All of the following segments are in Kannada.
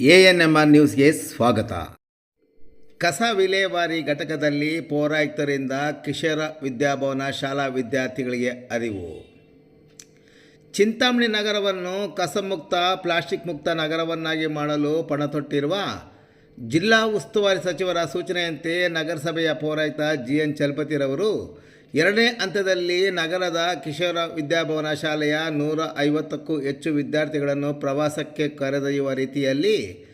ಎ ಎನ್ ಎಂ ಆರ್ ನ್ಯೂಸ್ಗೆ ಸ್ವಾಗತ. ಕಸ ವಿಲೇವಾರಿ ಘಟಕದಲ್ಲಿ ಪೌರಾಯುಕ್ತರಿಂದ ಕಿಶೋರ ವಿದ್ಯಾಭವನ ಶಾಲಾ ವಿದ್ಯಾರ್ಥಿಗಳಿಗೆ ಅರಿವು. ಚಿಂತಾಮಣಿ ನಗರವನ್ನು ಕಸಮುಕ್ತ, ಪ್ಲಾಸ್ಟಿಕ್ ಮುಕ್ತ ನಗರವನ್ನಾಗಿ ಮಾಡಲು ಪಣತೊಟ್ಟಿರುವ ಜಿಲ್ಲಾ ಉಸ್ತುವಾರಿ ಸಚಿವರ ಸೂಚನೆಯಂತೆ ನಗರಸಭೆಯ ಪೌರಾಯುಕ್ತ ಜಿ ಎನ್ ಚಲಪತಿರವರು ಎರಡನೇ ಹಂತದಲ್ಲಿ ನಗರದ ಕಿಶೋರ ವಿದ್ಯಾಭವನ ಶಾಲೆಯ ನೂರ ಐವತ್ತಕ್ಕೂ ಹೆಚ್ಚು ವಿದ್ಯಾರ್ಥಿಗಳನ್ನು ಪ್ರವಾಸಕ್ಕೆ ಕರೆದೊಯ್ಯುವ ರೀತಿಯಲ್ಲಿ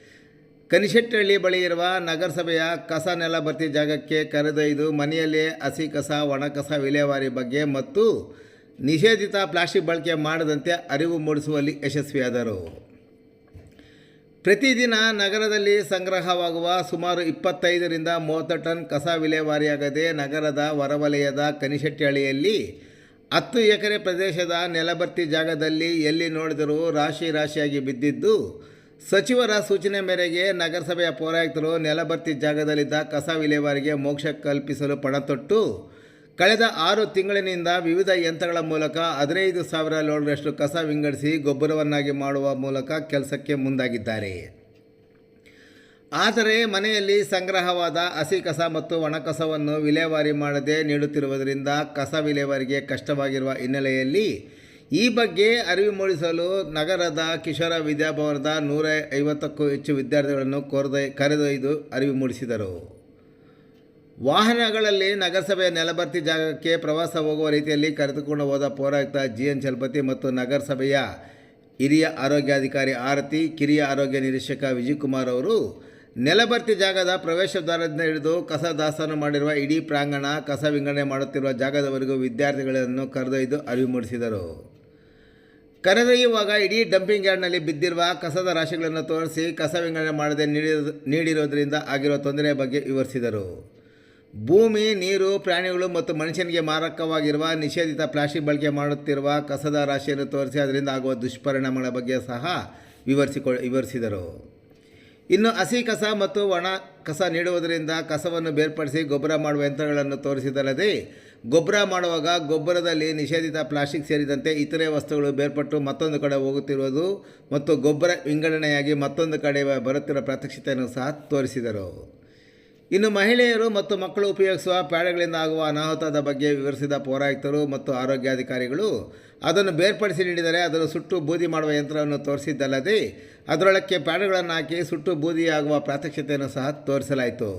ಕನಿಶೆಟ್ಟಹಳ್ಳಿ ಬಳಿ ಇರುವ ನಗರಸಭೆಯ ಕಸ ನೆಲ ಭರ್ತಿ ಜಾಗಕ್ಕೆ ಕರೆದೊಯ್ದು ಮನೆಯಲ್ಲೇ ಹಸಿ ಕಸ, ಒಣ ಕಸ ವಿಲೇವಾರಿ ಬಗ್ಗೆ ಮತ್ತು ನಿಷೇಧಿತ ಪ್ಲಾಸ್ಟಿಕ್ ಬಳಕೆ ಮಾಡದಂತೆ ಅರಿವು ಮೂಡಿಸುವಲ್ಲಿ ಯಶಸ್ವಿಯಾದರು. ಪ್ರತಿದಿನ ನಗರದಲ್ಲಿ ಸಂಗ್ರಹವಾಗುವ ಸುಮಾರು ಇಪ್ಪತ್ತೈದರಿಂದ ಮೂವತ್ತು ಟನ್ ಕಸ ವಿಲೇವಾರಿಯಾಗದೆ ನಗರದ ಹೊರವಲಯದ ಕನಿಶೆಟ್ಟಿಹಳ್ಳಿಯಲ್ಲಿ ಹತ್ತು ಎಕರೆ ಪ್ರದೇಶದ ನೆಲಭರ್ತಿ ಜಾಗದಲ್ಲಿ ಎಲ್ಲಿ ನೋಡಿದರೂ ರಾಶಿ ರಾಶಿಯಾಗಿ ಬಿದ್ದಿದ್ದು, ಸಚಿವರ ಸೂಚನೆ ಮೇರೆಗೆ ನಗರಸಭೆಯ ಪೌರಾಯುಕ್ತರು ನೆಲಭರ್ತಿ ಜಾಗದಲ್ಲಿದ್ದ ಕಸ ವಿಲೇವಾರಿಗೆ ಮೋಕ್ಷ ಕಲ್ಪಿಸಲು ಪಣತೊಟ್ಟು ಕಳೆದ ಆರು ತಿಂಗಳಿನಿಂದ ವಿವಿಧ ಯಂತ್ರಗಳ ಮೂಲಕ ಹದಿನೈದು ಸಾವಿರ ಲೋಡ್ರಷ್ಟು ಕಸ ವಿಂಗಡಿಸಿ ಗೊಬ್ಬರವನ್ನಾಗಿ ಮಾಡುವ ಮೂಲಕ ಕೆಲಸಕ್ಕೆ ಮುಂದಾಗಿದ್ದಾರೆ. ಆದರೆ ಮನೆಯಲ್ಲಿ ಸಂಗ್ರಹವಾದ ಹಸಿ ಕಸ ಮತ್ತು ಒಣಕಸವನ್ನು ವಿಲೇವಾರಿ ಮಾಡದೆ ನೀಡುತ್ತಿರುವುದರಿಂದ ಕಸ ವಿಲೇವಾರಿಗೆ ಕಷ್ಟವಾಗಿರುವ ಹಿನ್ನೆಲೆಯಲ್ಲಿ ಈ ಬಗ್ಗೆ ಅರಿವು ಮೂಡಿಸಲು ನಗರದ ಕಿಶೋರ ವಿದ್ಯಾಭವನದ ನೂರ ಐವತ್ತಕ್ಕೂ ಹೆಚ್ಚು ವಿದ್ಯಾರ್ಥಿಗಳನ್ನು ಕೊರೆದೊಯ್ ಕರೆದೊಯ್ದು ಅರಿವು ಮೂಡಿಸಿದರು. ವಾಹನಗಳಲ್ಲಿ ನಗರಸಭೆಯ ನೆಲಭರ್ತಿ ಜಾಗಕ್ಕೆ ಪ್ರವಾಸ ಹೋಗುವ ರೀತಿಯಲ್ಲಿ ಕರೆದುಕೊಂಡು ಹೋದ ಪೌರಾಯುಕ್ತ ಜಿ ಎನ್ ಚಲಪತಿ ಮತ್ತು ನಗರಸಭೆಯ ಹಿರಿಯ ಆರೋಗ್ಯಾಧಿಕಾರಿ ಆರತಿ, ಕಿರಿಯ ಆರೋಗ್ಯ ನಿರೀಕ್ಷಕ ವಿಜಯಕುಮಾರ್ ಅವರು ನೆಲಭರ್ತಿ ಜಾಗದ ಪ್ರವೇಶ ದ್ವಾರದಿಂದ ಹಿಡಿದು ಕಸ ದಾಸ್ತಾನು ಮಾಡಿರುವ ಇಡೀ ಪ್ರಾಂಗಣ ಕಸ ವಿಂಗಡಣೆ ಮಾಡುತ್ತಿರುವ ಜಾಗದವರೆಗೂ ವಿದ್ಯಾರ್ಥಿಗಳನ್ನು ಕರೆದೊಯ್ದು ಅರಿವು ಮೂಡಿಸಿದರು. ಕರೆದೊಯ್ಯುವಾಗ ಇಡೀ ಡಂಪಿಂಗ್ ಯಾರ್ಡ್ನಲ್ಲಿ ಬಿದ್ದಿರುವ ಕಸದ ರಾಶಿಗಳನ್ನು ತೋರಿಸಿ ಕಸ ವಿಂಗಡಣೆ ಮಾಡದೆ ನೀಡಿರೋ ನೀಡಿರೋದರಿಂದ ಆಗಿರುವ ತೊಂದರೆಯ ಬಗ್ಗೆ ವಿವರಿಸಿದರು. ಭೂಮಿ, ನೀರು, ಪ್ರಾಣಿಗಳು ಮತ್ತು ಮನುಷ್ಯನಿಗೆ ಮಾರಕವಾಗಿರುವ ನಿಷೇಧಿತ ಪ್ಲಾಸ್ಟಿಕ್ ಬಳಕೆ ಮಾಡುತ್ತಿರುವ ಕಸದ ರಾಶಿಯನ್ನು ತೋರಿಸಿ ಅದರಿಂದ ಆಗುವ ದುಷ್ಪರಿಣಾಮಗಳ ಬಗ್ಗೆ ಸಹ ವಿವರಿಸಿಕೊ ವಿವರಿಸಿದರು. ಇನ್ನು ಹಸಿ ಕಸ ಮತ್ತು ಒಣ ಕಸ ನೀಡುವುದರಿಂದ ಕಸವನ್ನು ಬೇರ್ಪಡಿಸಿ ಗೊಬ್ಬರ ಮಾಡುವ ಯಂತ್ರಗಳನ್ನು ತೋರಿಸಿದಲ್ಲದೆ ಗೊಬ್ಬರ ಮಾಡುವಾಗ ಗೊಬ್ಬರದಲ್ಲಿ ನಿಷೇಧಿತ ಪ್ಲಾಸ್ಟಿಕ್ ಸೇರಿದಂತೆ ಇತರೆ ವಸ್ತುಗಳು ಬೇರ್ಪಟ್ಟು ಮತ್ತೊಂದು ಕಡೆ ಹೋಗುತ್ತಿರುವುದು ಮತ್ತು ಗೊಬ್ಬರ ವಿಂಗಡಣೆಯಾಗಿ ಮತ್ತೊಂದು ಕಡೆ ಬರುತ್ತಿರುವ ಪ್ರಾತ್ಯಕ್ಷಿತೆಯನ್ನು ಸಹ ತೋರಿಸಿದರು. ಇನ್ನು ಮಹಿಳೆಯರು ಮತ್ತು ಮಕ್ಕಳು ಉಪಯೋಗಿಸುವ ಪ್ಯಾಡ್ಗಳಿಂದ ಆಗುವ ಅನಾಹುತದ ಬಗ್ಗೆ ವಿವರಿಸಿದ ಪೌರಾಯುಕ್ತರು ಮತ್ತು ಆರೋಗ್ಯಾಧಿಕಾರಿಗಳು, ಅದನ್ನು ಬೇರ್ಪಡಿಸಿ ನೀಡಿದರೆ ಅದನ್ನು ಸುಟ್ಟು ಬೂದಿ ಮಾಡುವ ಯಂತ್ರವನ್ನು ತೋರಿಸಿದ್ದಲ್ಲದೆ, ಅದರೊಳಕ್ಕೆ ಪ್ಯಾಡ್ಗಳನ್ನು ಹಾಕಿ ಸುಟ್ಟು ಬೂದಿಯಾಗುವ ಪ್ರಾತ್ಯಕ್ಷತೆಯನ್ನು ಸಹ ತೋರಿಸಲಾಯಿತು.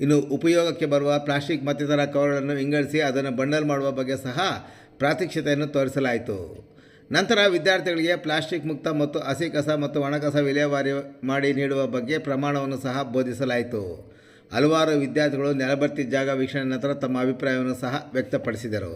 ಇನ್ನು ಉಪಯೋಗಕ್ಕೆ ಬರುವ ಪ್ಲಾಸ್ಟಿಕ್ ಮತ್ತಿತರ ಕವರ್ಗಳನ್ನು ವಿಂಗಡಿಸಿ ಅದನ್ನು ಬಂಡಲ್ ಮಾಡುವ ಬಗ್ಗೆ ಸಹ ಪ್ರಾತ್ಯಕ್ಷತೆಯನ್ನು ತೋರಿಸಲಾಯಿತು. ನಂತರ ವಿದ್ಯಾರ್ಥಿಗಳಿಗೆ ಪ್ಲಾಸ್ಟಿಕ್ ಮುಕ್ತ ಮತ್ತು ಹಸಿ ಕಸ ಮತ್ತು ಒಣಕಸ ವಿಲೇವಾರಿ ಮಾಡಿ ನೀಡುವ ಬಗ್ಗೆ ಪ್ರಮಾಣವನ್ನು ಸಹ ಬೋಧಿಸಲಾಯಿತು. ಹಲವಾರು ವಿದ್ಯಾರ್ಥಿಗಳು ನೆಲಬರ್ತಿ ಜಾಗ ವೀಕ್ಷಣೆ ನಂತರ ತಮ್ಮ ಅಭಿಪ್ರಾಯವನ್ನು ಸಹ ವ್ಯಕ್ತಪಡಿಸಿದರು.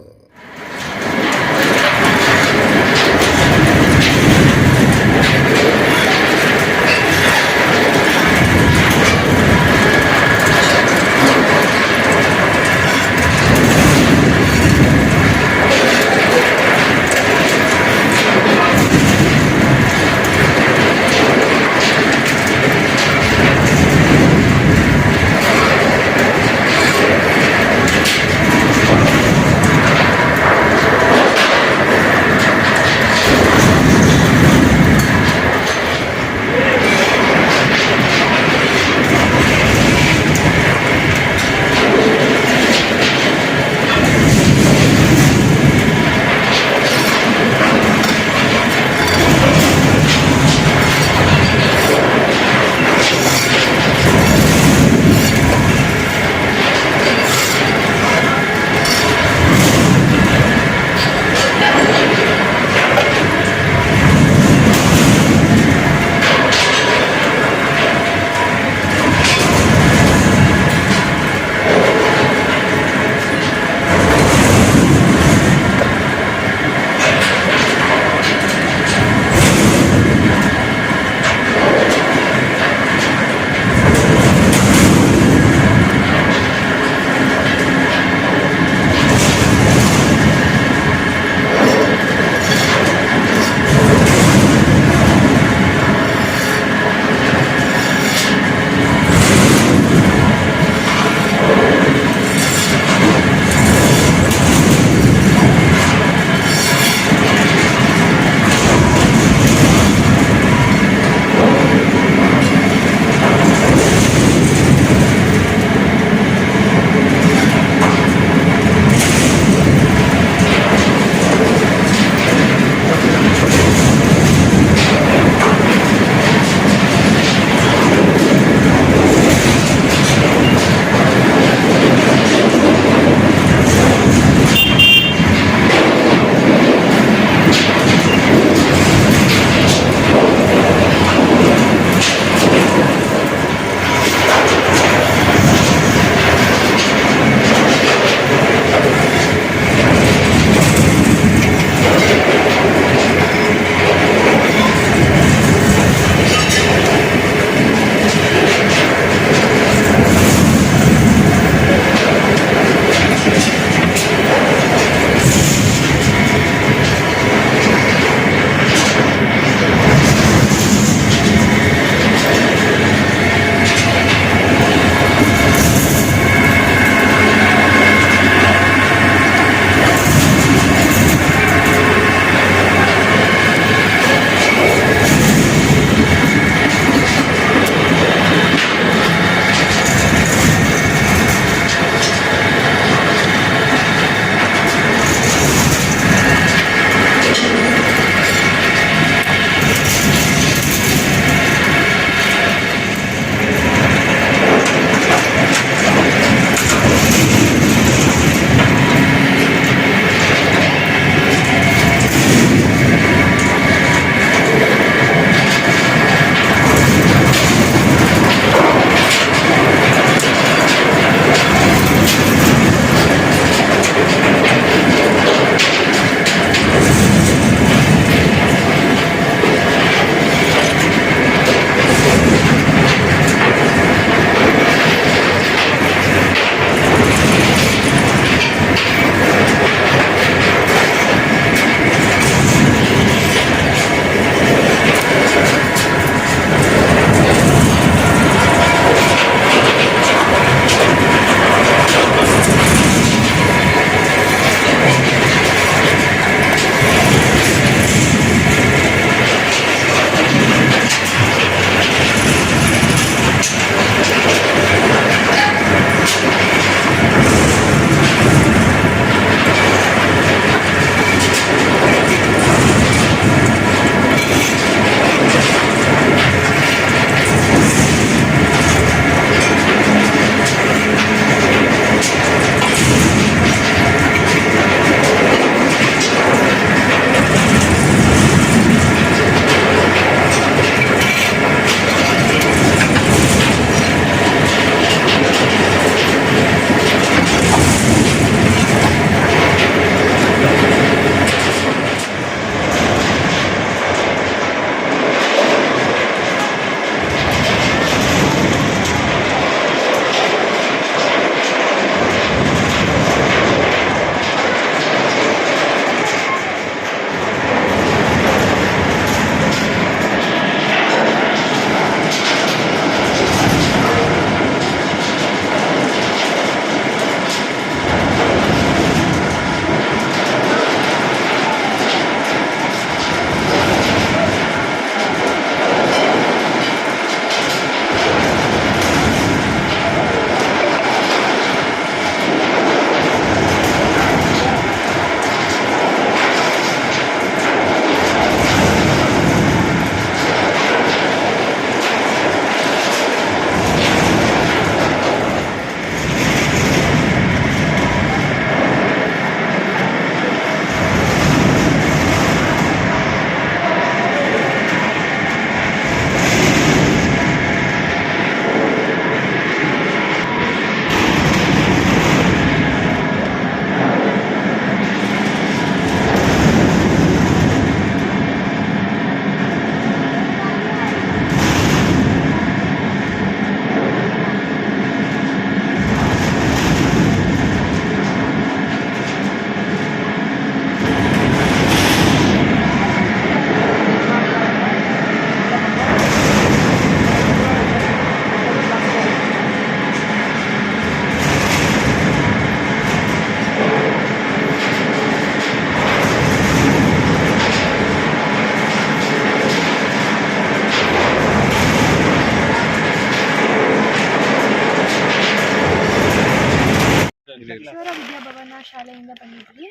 ವಿದ್ಯಾಭವನ ಶಾಲೆಯಿಂದ ಬಂದಿದ್ವಿ.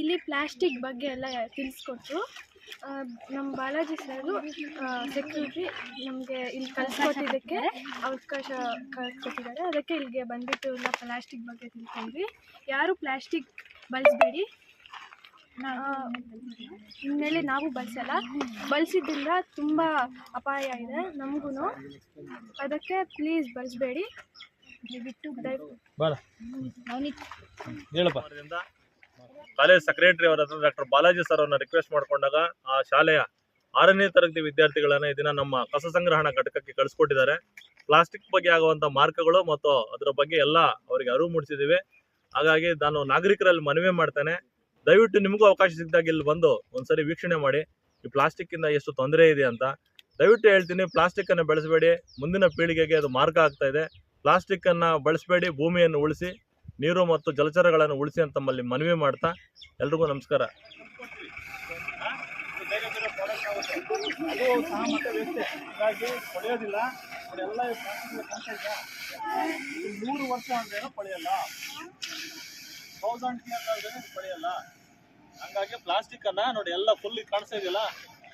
ಇಲ್ಲಿ ಪ್ಲಾಸ್ಟಿಕ್ ಬಗ್ಗೆ ಎಲ್ಲ ತಿಳಿಸ್ಕೊಟ್ರು. ನಮ್ಮ ಬಾಲಾಜಿ ಸರು ಸೆಕ್ಯೂರಿಟಿ ನಮಗೆ ಇಲ್ಲಿ ಕಲಿಸ್ಕೊಟ್ಟಿದ್ದಕ್ಕೆ ಅವಕಾಶ ಕಳಿಸ್ಕೊಟ್ಟಿದ್ದಾರೆ. ಅದಕ್ಕೆ ಇಲ್ಲಿಗೆ ಬಂದಿಟ್ಟು ಎಲ್ಲ ಪ್ಲಾಸ್ಟಿಕ್ ಬಗ್ಗೆ ತಿಳ್ಕೊಂಡ್ವಿ. ಯಾರು ಪ್ಲಾಸ್ಟಿಕ್ ಬಳಸಬೇಡಿ. ಇನ್ಮೇಲೆ ನಾವು ಬಳಸಲ್ಲ. ಬಳಸಿದ್ರಿಂದ ತುಂಬ ಅಪಾಯ ಇದೆ ನಮಗೂ ಅದಕ್ಕೆ ಪ್ಲೀಸ್ ಬಳಸಬೇಡಿ. ಹೇಳಪ್ಪ. ಕಾಲೇಜ್ ಸೆಕ್ರೆಟರಿ ಅವರ ಹತ್ರ ಡಾಕ್ಟರ್ ಬಾಲಾಜಿ ಸರ್ ಅವರನ್ನ ರಿಕ್ವೆಸ್ಟ್ ಮಾಡ್ಕೊಂಡಾಗ ಆ ಶಾಲೆಯ ಆರನೇ ತರಗತಿ ವಿದ್ಯಾರ್ಥಿಗಳನ್ನ ಇದನ್ನ ನಮ್ಮ ಕಸ ಸಂಗ್ರಹಣಾ ಘಟಕಕ್ಕೆ ಕಳಿಸ್ಕೊಟ್ಟಿದ್ದಾರೆ. ಪ್ಲಾಸ್ಟಿಕ್ ಬಗ್ಗೆ ಆಗುವಂತ ಮಾರ್ಕಗಳು ಮತ್ತು ಅದರ ಬಗ್ಗೆ ಎಲ್ಲ ಅವರಿಗೆ ಅರಿವು ಮೂಡಿಸಿದ್ದೀವಿ. ಹಾಗಾಗಿ ನಾನು ನಾಗರಿಕರಲ್ಲಿ ಮನವಿ ಮಾಡ್ತೇನೆ. ದಯವಿಟ್ಟು ನಿಮಗೂ ಅವಕಾಶ ಸಿಕ್ಕಿದಾಗ ಇಲ್ಲಿ ಬಂದು ಒಂದ್ಸರಿ ವೀಕ್ಷಣೆ ಮಾಡಿ. ಈ ಪ್ಲಾಸ್ಟಿಕ್ ಇಂದ ಎಷ್ಟು ತೊಂದರೆ ಇದೆ ಅಂತ. ದಯವಿಟ್ಟು ಹೇಳ್ತೀನಿ ಪ್ಲಾಸ್ಟಿಕ್ ಅನ್ನು ಬೆಳೆಸಬೇಡಿ. ಮುಂದಿನ ಪೀಳಿಗೆಗೆ ಅದು ಮಾರ್ಗ ಆಗ್ತಾ ಇದೆ. ಪ್ಲಾಸ್ಟಿಕ್ ಅನ್ನ ಬಳಸಬೇಡಿ, ಭೂಮಿಯನ್ನು ಉಳಿಸಿ, ನೀರು ಮತ್ತು ಜಲಚರಗಳನ್ನು ಉಳಿಸಿ ಅಂತ ತಮ್ಮಲ್ಲಿ ಮನವಿ ಮಾಡ್ತಾ ಎಲ್ರಿಗೂ ನಮಸ್ಕಾರ. ನೂರು ವರ್ಷ ಅಂದ್ರೆ ಪಡೆಯಲ್ಲ ತೌಸಂಡ್ ಇಯರ್ಸ್ ಪಡೆಯಲ್ಲ ಹಂಗಾಗಿ ಪ್ಲಾಸ್ಟಿಕ್ ಅನ್ನ ನೋಡಿ ಎಲ್ಲ ಫುಲ್ ಕಾಣಿಸ್ತಾ ಇದೆಯಲ್ಲ?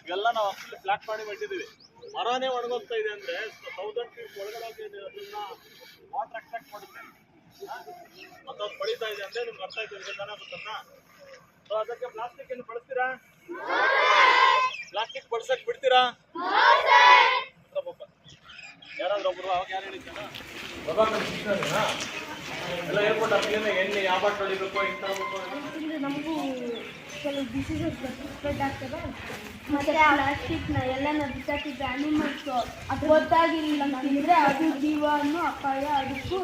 ಇವೆಲ್ಲ ನಾವು ಫುಲ್ ಫ್ಲಾಟ್ ಮಾಡಿ ಬಿಟ್ಟಿದೀವಿ ಮರನೇ ಒಣಗೋಗ್ತಾ ಇದೆ ಅಂದ್ರೆ ತೌಸಂಡ್ ಫೀಟ್ ಒಳಗಡೆ ಅದನ್ನ ವಾಟರ್ ಅಟ್ರಾಕ್ಟ್ ಮಾಡುತ್ತೆ. ಮತ್ತು ಅದು ಪಡಿತಾ ಇದೆ ಅಂದ್ರೆ ನಿಮ್ಗೆ ಅರ್ಥ ಆಯ್ತು ಜನ ಗೊತ್ತಲ್ಲ? ಸೊ ಅದಕ್ಕೆ ಪ್ಲಾಸ್ಟಿಕ್ ಏನು ಬಳಸ್ತೀರಾ? ಪ್ಲಾಸ್ಟಿಕ್ ಬಳಸಕ್ ಬಿಡ್ತೀರಾ. ಯಾರಾದ್ರೂ ಒಬ್ರು ಅವಾಗ ಯಾರು ಹೇಳಿದ್ದಾರೆ? ಎಲ್ಲ ಹೇಳ್ಕೊಟ್ಟು ಅದೇನು ಎಣ್ಣೆ, ಯಾವ ಬಾಟ್ಲ್ ಹೊಡಿಬೇಕು ಹೆಂಗ್ ತಗೋಬೇಕು ಕೆಲವು ಡಿಸೀಸಸ್ ಸ್ಪ್ರೆಡ್ ಆಗ್ತದೆ. ಮತ್ತು ಪ್ಲಾಸ್ಟಿಕ್ನ ಎಲ್ಲನ ಬಿಸಾಕಿದ್ರೆ ಅನಿಮಲ್ಸು ಅದು ಗೊತ್ತಾಗಿರಲಿಲ್ಲ ತಿಂದರೆ ಅದು ಜೀವನೂ ಅಪಾಯ ಅದಕ್ಕೂ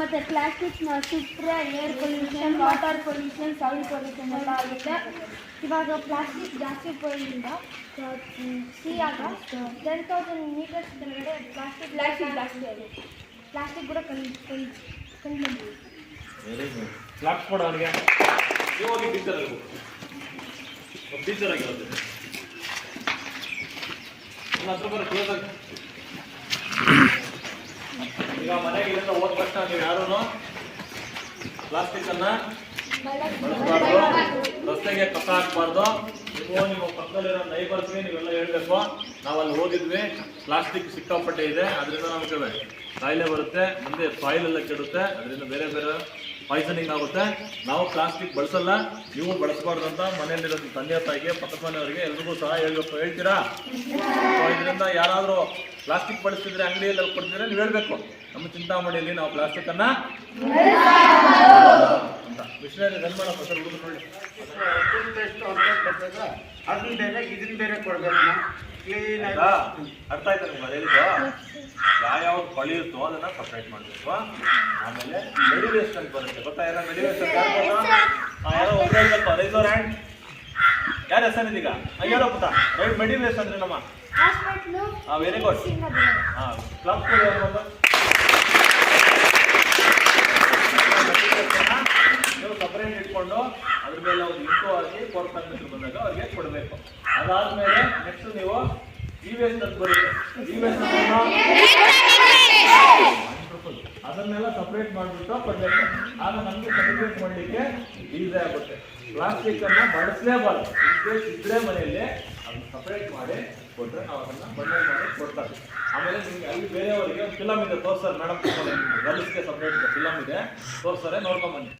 ಮತ್ತು ಪ್ಲಾಸ್ಟಿಕ್ನ ಸುಟ್ಟರೆ air pollution water pollution soil pollution ಎಲ್ಲ ಆಗುತ್ತೆ. ಇವಾಗ ಪ್ಲಾಸ್ಟಿಕ್ ಜಾಸ್ತಿ ಉಪಯೋಗದಿಂದ ಸಿಯಾಗ ಟೆನ್ ತೌಸಂಡ್ ಮೀಟರ್ಸ್ ಕೆಳಗಡೆ ಪ್ಲಾಸ್ಟಿಕ್ ಪ್ಲಾಸ್ಟಿಕ್ ಜಾಸ್ತಿ ಆಗಿದೆ. ಪ್ಲಾಸ್ಟಿಕ್ ಕೂಡ ಕಂಡು ಕಂಡು ಕಂಡು ಬಂದಿದೆ ಫ್ಲಾಕ್ಸ್ ಕೊಡು ಅವನಿಗೆ ನೀವು ಹೋಗಿ ಟೀಚರ್ ಆಗಿರುತ್ತೆ ಆಗಿರೋದು ನನ್ನ ಹತ್ರ ಬರೋ ಕ್ಲೋಸ್ ಆಗಿ. ಈಗ ಮನೆಗೆ ಇಲ್ಲಿಂದ ಹೋದ ತಕ್ಷಣ ನೀವು ಯಾರೂ ಪ್ಲಾಸ್ಟಿಕ್ ಅನ್ನ ಬಳಸಬಾರ್ದು ರಸ್ತೆಗೆ ಕಸ ಹಾಕ್ಬಾರ್ದು. ನೀವು ನಿಮ್ಮ ಪಕ್ಕದಲ್ಲಿರೋ ನೈಬರ್ಸ್ಗೆ ನೀವೆಲ್ಲ ಹೇಳ್ಬೇಕು. ನಾವು ಅಲ್ಲಿ ಹೋಗಿದ್ವಿ ಪ್ಲಾಸ್ಟಿಕ್ ಸಿಕ್ಕಾಪಟ್ಟೆ ಇದೆ. ಅದರಿಂದ ನಮಗೆ ಕಾಯಿಲೆ ಬರುತ್ತೆ. ಮುಂದೆ ಸಾಯಿಲ್ ಎಲ್ಲ ಕೆಡುತ್ತೆ. ಅದರಿಂದ ಬೇರೆ ಬೇರೆ ಪಾಯ್ಸನಿಂಗ್ ಆಗುತ್ತೆ ನಾವು ಪ್ಲಾಸ್ಟಿಕ್ ಬಳಸಲ್ಲ ನೀವು ಬಳಸಬಾರ್ದು ಅಂತ ಮನೆಯಲ್ಲಿರೋ ತಂದೆ ತಾಯಿಗೆ ಪಕ್ಕದ ಮನೆಯವರಿಗೆ ಎಲ್ರಿಗೂ ಸಹ ಹೇಳ್ಬೇಕು ಹೇಳ್ತೀರಾ ಇದರಿಂದ ಯಾರಾದರೂ ಪ್ಲಾಸ್ಟಿಕ್ ಬಳಸಿದ್ರೆ ಅಂಗಡಿಯಲ್ಲಿ ಕೊಡ್ತಿದ್ರೆ ನೀವು ಹೇಳಬೇಕು ನಮ್ಮ ಚಿಂತಾಮಣಿಯಲ್ಲಿ ನಾವು ಪ್ಲಾಸ್ಟಿಕ್ ಅನ್ನ ಮಿಷನರಿ ಮಾಡಪ್ಪ ಸರ್ ಹುಡುಗರು ನೋಡಿ ಅದನ್ನ ಬೇರೆ ಇದನ್ನ ಬೇರೆ ಕೊಡ್ಬೇಕು ಕ್ಲೀನ್ ಆಯ್ತಾ? ಅರ್ಥ ಆಯ್ತಾ ನಿಮ್ಗೆ ಯಾವ ಯಾವ್ಯಾವ ಕೊಳೆಯುತ್ತೋ ಅದನ್ನ ಸಪ್ರೇಟ್ ಮಾಡಬೇಕು. ಆಮೇಲೆ ಮೆಡಿ ವೇಸ್ಟ್ ಅಂತ ಬರುತ್ತೆ. ಗೊತ್ತಾ ಏನೋ ಮೆಡಿ ವೇಸ್ಟ್ ಅಂತ ಯಾರು ಯಾರೋ ಒಬ್ರು ಇಲ್ಲಪ್ಪ ರೈಸ್ ಅವ್ರ ಹ್ಯಾಂಡ್ ಹೆಸರು ಇದೀಗ ಯಾರೋ ಗೊತ್ತಾ ರೈಟ್ ಮೆಡಿ ವೇಸ್ಟ್ ಅಂದ್ರೆ ನಮ್ಮ? ಹಾಂ ವೆರಿ ಗುಡ್ ಹಾಂ ಕ್ಲಬ್ ನೀವು ಸಪರೇಟ್ ಇಟ್ಕೊಂಡು ಅದ್ರ ಮೇಲೆ ಅವ್ರು ಇಂಟು ಹಾಕಿ ಫೋರ್ ಮೀಟರ್ ಬಂದಾಗ ಅವ್ರಿಗೆ ಕೊಡಬೇಕು. ಅದಾದ್ಮೇಲೆ ನೆಕ್ಸ್ಟ್ ನೀವು ಇ ಅಂತ ಬರುತ್ತೆ. ಇ ವೇಸ್ಟ್ ಅದನ್ನೆಲ್ಲ ಸಪ್ರೇಟ್ ಮಾಡಿಬಿಟ್ಟು ಕೊಡಬೇಕು. ಆಗ ನಮಗೆ ಸೆಲೆಬ್ರೇಟ್ ಮಾಡಲಿಕ್ಕೆ ಈಸಿ ಆಗುತ್ತೆ. ಪ್ಲಾಸ್ಟಿಕ್ ಅನ್ನ ಬಳಸಲೇಬಾರ್ದು. ಇನ್ಕೇಸ್ ಇದ್ರೆ ಮನೆಯಲ್ಲಿ ಅದನ್ನ ಸಪ್ರೇಟ್ ಮಾಡಿ ಕೊಟ್ಟರೆ ನಾವು ಅದನ್ನ ಬಂಡಲ್ ಮಾಡಿ ಕೊಡ್ತಾರೆ. ಆಮೇಲೆ ನಿಮ್ಗೆ ಅಲ್ಲಿ ಬೇರೆಯವರಿಗೆ ಫಿಲಮ್ ಇದೆ, ತೋರ್ಸರ್. ಮೇಡಮ್ ಗರ್ಲ್ಸ್ಗೆ ಸಪ್ರೇಟ್ ಫಿಲಮ್ ಇದೆ. ತೋರ್ಸರೆ ನೋಡ್ಕೊಂಬನ್ನಿ